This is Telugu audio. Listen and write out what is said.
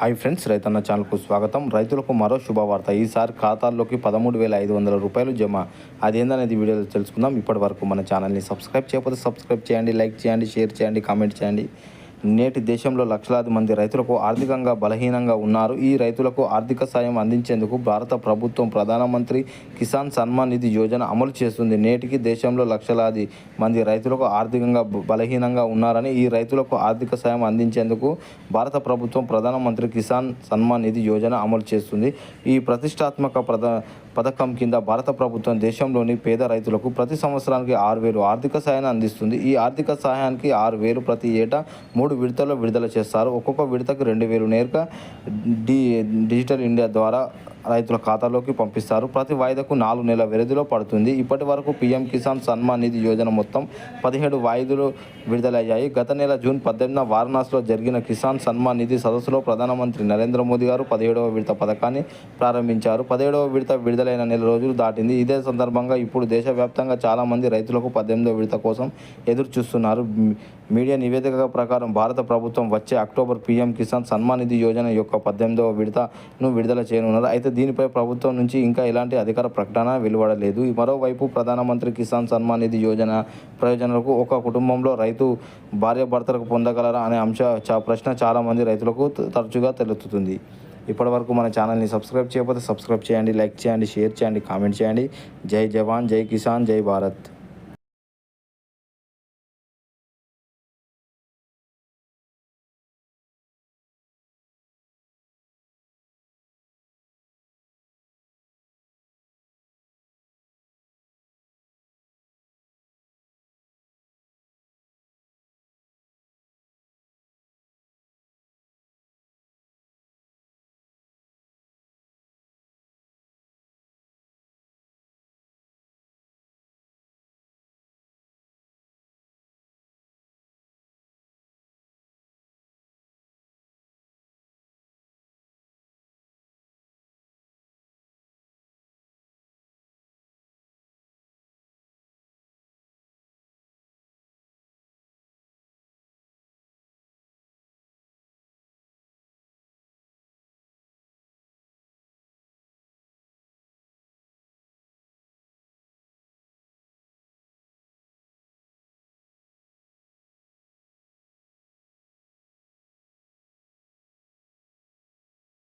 హాయ్ ఫ్రెండ్స్ రైతన్న ఛానల్కు స్వాగతం. రైతులకు మరో శుభవార్త. ఈసారి ఖాతాల్లోకి పదమూడు వేల ఐదు వందల రూపాయలు జమ. అదేందనేది వీడియోలో తెలుసుకుందాం. ఇప్పటి వరకు మన ఛానల్ని సబ్స్క్రైబ్ చేయకపోతే సబ్స్క్రైబ్ చేయండి లైక్ చేయండి షేర్ చేయండి కామెంట్ చేయండి. నేటి దేశంలో లక్షలాది మంది రైతులకు ఆర్థికంగా బలహీనంగా ఉన్నారు. ఈ రైతులకు ఆర్థిక సాయం అందించేందుకు భారత ప్రభుత్వం ప్రధానమంత్రి కిసాన్ సన్మాన్ నిధి యోజన అమలు చేస్తుంది. నేటికి దేశంలో లక్షలాది మంది రైతులకు ఆర్థికంగా బలహీనంగా ఉన్నారని ఈ రైతులకు ఆర్థిక సాయం అందించేందుకు భారత ప్రభుత్వం ప్రధానమంత్రి కిసాన్ సన్మాన్ నిధి యోజన అమలు చేస్తుంది. ఈ ప్రతిష్టాత్మక ప్రధా పథకం కింద భారత ప్రభుత్వం దేశంలోని పేద రైతులకు ప్రతి సంవత్సరానికి ఆరు వేలు ఆర్థిక సాయాన్ని అందిస్తుంది. ఈ ఆర్థిక సహాయానికి ఆరు వేలు ప్రతి ఏటా మూడు విడతల్లో విడుదల చేస్తారు. ఒక్కొక్క విడతకు రెండు వేలు నేరుగా డి డిజిటల్ ఇండియా ద్వారా రైతుల ఖాతాలోకి పంపిస్తారు. ప్రతి వాయిదాకు నాలుగు నెలల వ్యవధిలో పడుతుంది. ఇప్పటి వరకు పీఎం కిసాన్ సన్మాన్ నిధి యోజన మొత్తం పదిహేడు వాయిదాలు విడుదలయ్యాయి. గత నెల జూన్ పద్దెనిమిదిన వారణాసిలో జరిగిన కిసాన్ సన్మాన్ నిధి సదస్సులో ప్రధానమంత్రి నరేంద్ర మోదీ గారు పదిహేడవ విడత పథకాన్ని ప్రారంభించారు. పదిహేడవ విడత విడుదలైన నెల రోజులు దాటింది. ఇదే సందర్భంగా ఇప్పుడు దేశవ్యాప్తంగా చాలామంది రైతులకు పద్దెనిమిదవ విడత కోసం ఎదురు చూస్తున్నారు మీడియా నివేదిక ప్రకారం భారత ప్రభుత్వం వచ్చే అక్టోబర్ పీఎం కిసాన్ సన్మాన్ నిధి యోజన యొక్క పద్దెనిమిదవ విడతను విడుదల చేయనున్నారు. అయితే దీనిపై ప్రభుత్వం నుంచి ఇంకా ఎలాంటి అధికార ప్రకటన వెలువడలేదు. మరోవైపు ప్రధానమంత్రి కిసాన్ సన్మాన్ నిధి యోజన ప్రయోజనాలకు ఒక కుటుంబంలో రైతు భార్య భర్తలకు పొందగలరా అనే అంశ చా- ప్రశ్న చాలామంది రైతులకు తరచుగా తెలుస్తుంది. ఇప్పటివరకు మన ఛానల్ని సబ్స్క్రైబ్ చేయకపోతే సబ్స్క్రైబ్ చేయండి లైక్ చేయండి షేర్ చేయండి కామెంట్ చేయండి. జై జవాన్ జై కిసాన్ జై భారత్.